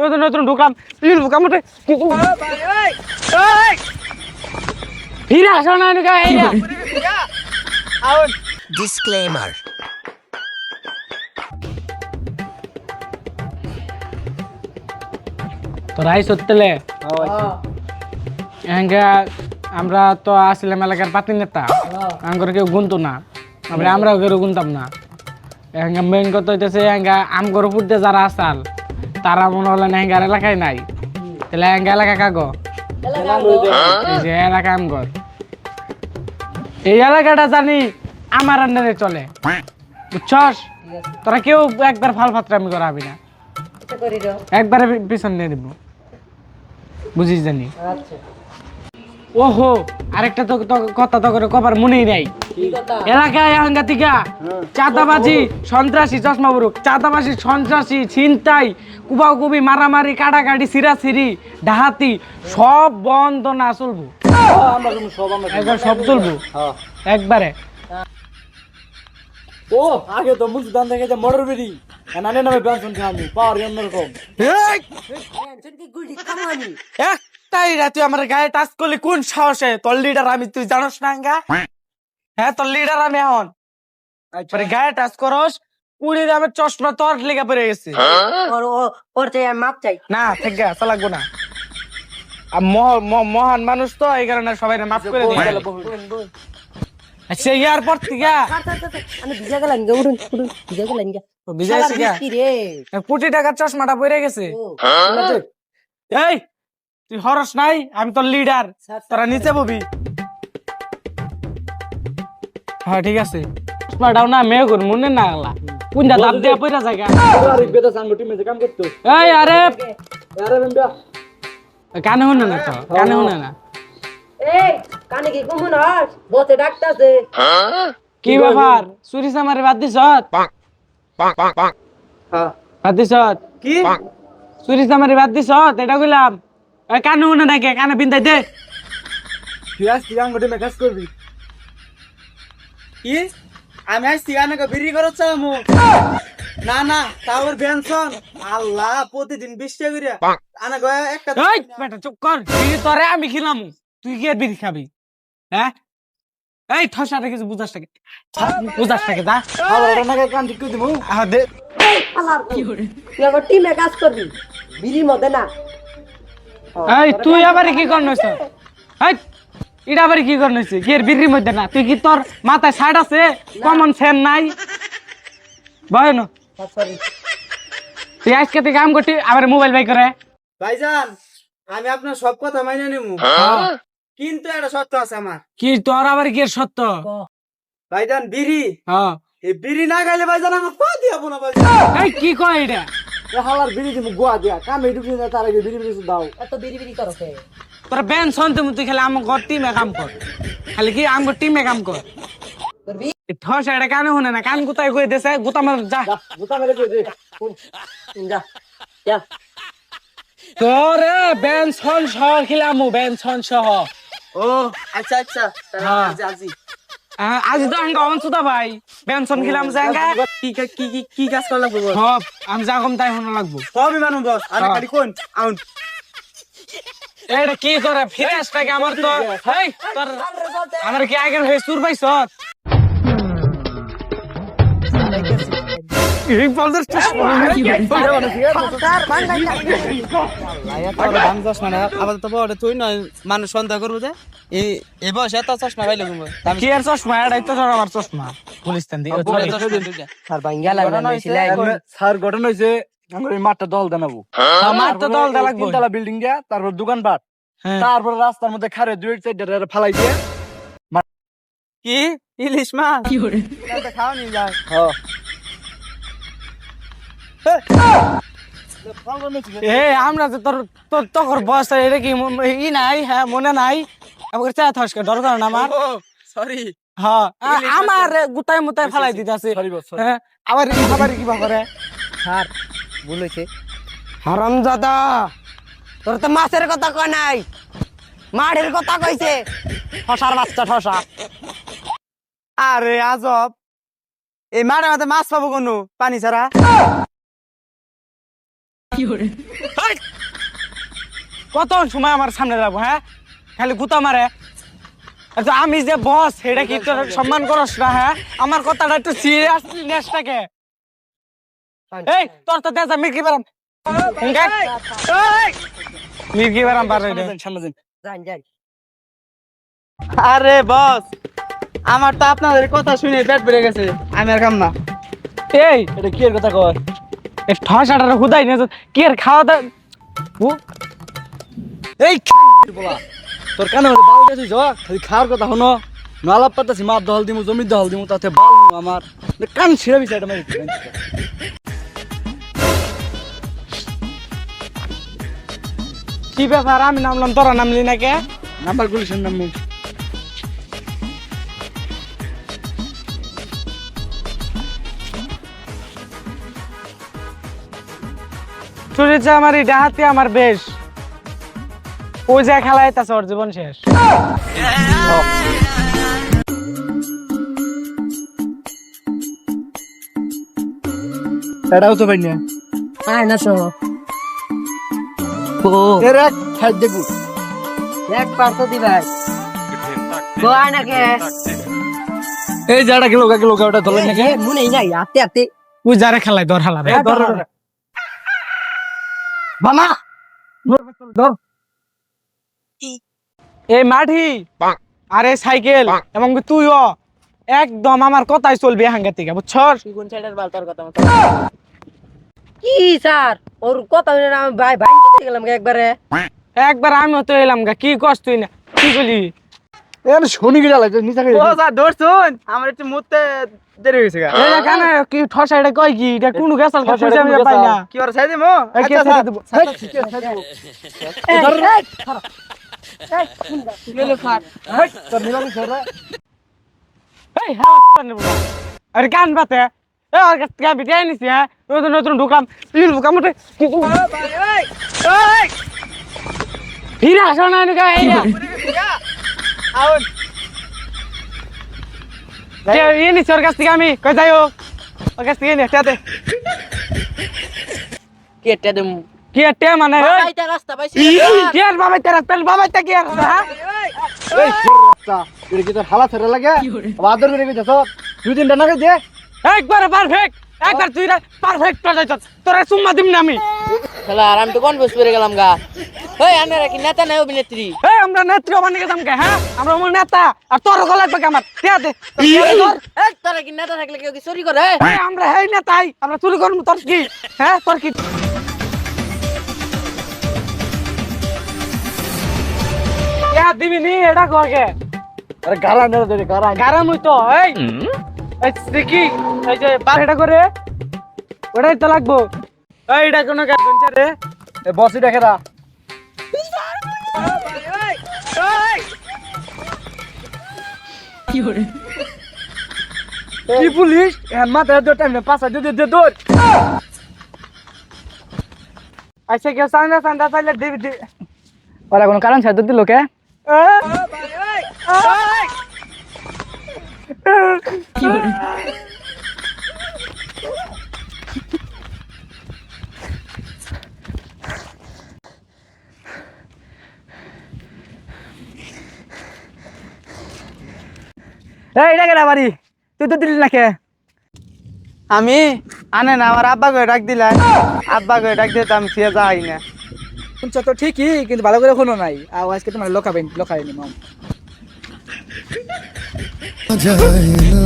নতুন নতুন ঢুকলাম। ইল ঢুকাম উঠে ফিরে আসো না এদিকে, এই যে। Disclaimer. তোরা আইস তেলে এহাঙ্গে আমরা তো আসলাম এলাকার পাতি নেতা। আঙ্গর কেউ গুনতো না। আমরা আমরাও কেউ গুনতাম না। এহাঙ্গে মেইন কথা হইতেছে এহাঙ্গা আমগর উপর দিয়ে যারা আসাল তারা মনে হলেন এহাঙ্গার এলাকায় নাই। তাহলে এহাঙ্গা এলাকা কাগো? এই যে এলাকা আমগর। এই এলাকাটা জানি আমার আন্ডারে চলে। বুঝছস? তোরা কেউ একবার ফাল ফাত্রামি করাবি না। একবারে পিছন নিয়ে দিব। বুঝিস জানি। ওহো আরেকটা তো তো- কথা তো করে কবার মনেই নাই। এলাকায় আঙ্গাতিকা চাঁদাবাজি সন্ত্রাসী চশমা বুরুক চাঁদাবাজি সন্ত্রাসী ছিনতাই কুবাকুবি মারামারি কাটাকাটি সিরাসিরি ডাহাতি সব বন্ধ না চলবো। একবার সব চলবো? একবারে। ও আগে তো মুখ দান দেখে যে মটর বেরি নানে নামে পেনশন খাওয়ানি পাওয়ার অন্যরকম। একটাই রা তুই আমার গায়ে টাচ করলি কোন সাহসে? তোর লিডার আমি তুই জানোস না আঙ্গা? হ্যাঁ তোর লিডার আমি এখন। পরে গায়ে টাচ করস কুড়ি দামের চশমা তোর লেগে পড়ে গেছে। ওর চাই আমি মাপ চাই। না ঠিক আছে লাগবো না। মহ- মহান মানুষ তো এই কারণে সবাই মাফ করে দিই আচ্ছা ইয়ার পর থেকে। আমি ভিজা গেলাম গে উড়ুন উড়ুন ভিজা গেলাম গে বিজয় শালা সিগা কোটি টাকার চশমাটা পড়ে গেছে। এই তুই হরস নাই আমি তোর লিডার তোরা নিচে ববি। হ্যাঁ ঠিক আছে। চশমাটাও না মেয়ে করুন মনে না গেলা কোনটা দাব দিয়া পড়া জায়গা? আরে কাম করতো এই আরে। আরে বেম্বা কানে শুনে না তো কানে শুনে না। এই কানে কি কমন হাস বসে ডাকতাছে। কি ব্যাপার? চুরি সামারে বাদ দিছ? বাদ দিছ? কি? চুরি সামারে বাদ দিছ? এটা কইলাম। এই কানে শুনে না কে? কানে পিন্দাই দে। তুই আজ তুই আঙ্গ টিমে কাজ করবি? কি আমি আজ আনাকে বিক্রি করছ আমু না না তাওর পেনশন আল্লাহ প্রতিদিন বিশ টাকা করিয়া আনা গয়া একটা এই বেটা চুপ কর। তুই তোরে আমি খিলাম। তুই কি বিড়ি খাবি? হ্যাঁ? এই ঠসাটা কিছু বুঝাস টাকে বুঝাস টাকে দা আবার নাকে কান ঠিক করে দিমু আহ, দে। আলার তুই আমার টিমে কাজ করবি? বিড়ির মধ্যে না। এই তুই আবার কি করনছ এই এটা আবার কি করনছ কি এর বিড়ির মধ্যে না। তুই কি তোর মাথায় সাইড আছে? কমন সেন নাই? বয়ন সরি তুই আজকে কাম করতি আবার মোবাইল বাই করে। ভাইজান আমি আপনার সব কথা মাইনে নিমু কিন্তু একটা সত্য আছে আমার। কি তোর আবার কি সত্য? ভাইজান বিড়ি। হ্যাঁ। এই বিড়ি না খাইলে ভাইজান আমার পা দিয়া ভাইজান। এই কি কয় এটা? হালার বিড়ি দিমু গোয়া দিয়া। কামে ঢুকি না তার আগে বিড়ি বিড়ি দাও। এত বিড়ি বিড়ি তোর বেন শুনতে তুই খালি আমার ঘর টিমে কাম কর। খালি কি আমার টিমে কাম কর। ঠস এটা কানে শুনে না কান গুতাই কই দেছে গুতা মার যা। জুতা মেরে কই দে। যা যা। তোরে বেনসন সহ খিলামু বেনসন সহ ও আচ্ছা আচ্ছা হ্যাঁ। আজি আজি তো আঙ্গা অনসুতা ভাই। বেনসন খিলাম জাঙ্গা কি কি কি কাজ করলা বল? সব আমি যা কম তাই শোনা লাগবো। সবই মানুষ বস আর। কোন? আউন। এটা কি করে? ফিরেস আমার তো? হেই তোর আমার কি আগের হয়ে সুর পাইছ? এই বলদের মানুষ সন্দেহ করব যে এই বয়সে এত চশমা পাইলে কি আর চশমা? এটাই তো ধর আমার চশমা। লাগবে স্যার ঘটনা হয়েছে মাঠটা দল দেনাবো আমার তো দল দা লাগবো। তিনতলা বিল্ডিং দিয়া তারপর দোকানপাট হ্যাঁ। তারপর রাস্তার মধ্যে খারে দুই সাইড ফালাই দিয়ে। কি? ইলিশ মাছ? যায় আমরা যে তোর তোর তকর বয়স এটা কি ম- ই নাই? হ্যাঁ মনে নাই। আমাকে চা থসকে ডর না আমার। সরি হ্যাঁ আমার গুতাই মুতাই ফালাই দিতে আছে সরি বস হ্যাঁ আবার কি করে? স্যার ভুল হয়েছে হারামজাদা তোর তো মাছের কথা কয় নাই। মাঠের কথা কইছে। ঠসার বাচ্চা ঠসা আরে আজব। এই মাঠে মাঠে মাছ পাবো কোনো? পানি ছাড়া! কত সময় আমার সামনে যাব হ্যাঁ? খালি গুতা মারে। আচ্ছা আমি যে বস সেটা কি তোর সম্মান করস না হ্যাঁ? আমার কথাটা একটু সিরিয়াস নেসটাকে এই তোর তো দেশা মির্কি বারাম মির্কি বারাম পারে যান যান। আরে বস আমার তো আপনাদের কথা শুনে পেট বেড়ে গেছে আমি আর খাম না। এই এটা কি এর কথা কর এই হুদাই কি এর খাওয়া দাওয়া এই বলা তোর কানে বাল গেছিস খালি খাওয়ার কথা হনো নালাপ পাতাছি মাপ দহল দিমু জমি দহল দিমু তাতে বাল আমার। কান ছিঁড়ে এটা মারি কি ব্যাপার? আমি নামলাম তোরা নামলি না কে নাম্বার গুলিশন চুরিছে আমার এই ডাহাতি আমার বেশ। ওই যা খেলায় তাছে ওর জীবন শেষ। এটাও তো পাই না। আয় না তো। ও এর এক খাই দেখু এক পার্ট দি কো আয় এই যাটা গেলো গা গেলো গা ওটা ধরলেন নাকি? এ নাই আতে আতে ওই যারা খেলায় দর হালা রে ধর ধর মামা এই মাঠি আরে সাইকেল এবং তুইও একদম আমার কথাই চলবি হাঙ্গা থেকে বুঝছস? কোন সাইডের বাল তোর কথা মতো। কি স্যার? ওর কথা শুনে আমি ভাই ভাই গেলাম একবারে। একবার আমিও তো এলাম গা কি কস তুই না? কি বলি? এর শনি গিয়ে লাগে নিচা ও স্যার ধরছুন আমার একটু মুতে দেরি হয়েছে গা। এই কেন কি ঠসা এটা কয় কি? এটা কোন গেছাল কা খুঁজে আমি পাই না। কি আর সাইদে মো এই কে আচ্ছা, স্যার। দেবো? এই হ্যাঁ আরে কান বাতে। আর কাছ থেকে নিছি হ্যাঁ? নতুন নতুন ঢুকলাম। ইল ঢুকাম উঠে ফিরে আসো না এদিকে, এই না। কে ইয়ে নিছি ওর কাছ থেকে আমি? কই যাই ওর কাছ থেকে নিয়ে কেটে দেম কি আর মানে? রাস্তা বাবাই তে হ্যাঁ? এই এটা কি তোর হালা ছেড়ে লাগে। আদর করে সব দুই দে। একবার পারফেক্ট একবার তুই পারফেক্ট করে যাইছ। তোরা সুম্মা দিম না আমি। খেলা আর আমি তো কনফিউজ করে গেলাম গা। ওই আনারা কি নেতা নাই অভিনেত্রী? এই আমরা নেত্রী বানিয়ে গেলাম কে হ্যাঁ? আমরা আমার নেতা আর তোর গলা লাগবে আমার। কে দে? তোর এই তোরা কি নেতা থাকলে কেউ কি চুরি করে? এই, আমরা হেই নেতাই আমরা চুরি করব তোর কি? হ্যাঁ তোর কি? দিবি নি? এটা ককে আরে গালা নেড়ে দে গালা। গারাম হইতো এই। দেখি। এই যে করে। ওটাই লাগবো। এই, এটা কোনো রে? কি পুলিশ হ্যাঁ মাথায় টাইম পাঁচা দিয়ে আচ্ছা কেউ সান্দা সান্দা চাইলে দিবি ওরা কোনো কারণ ছাড় দিল কে? এই এটা কেনা বাড়ি? তুই তো দিলি না কে আমি? আনে না আমার আব্বা করে ডাক দিলাই আব্বা করে ডাক দিতে আমি ফিরে যাই না। শুনছো তো ঠিকই কিন্তু ভালো করে কোনো নাই। আজকে তোমার লোকাবেন লোকাবেনি মাম। যায় না।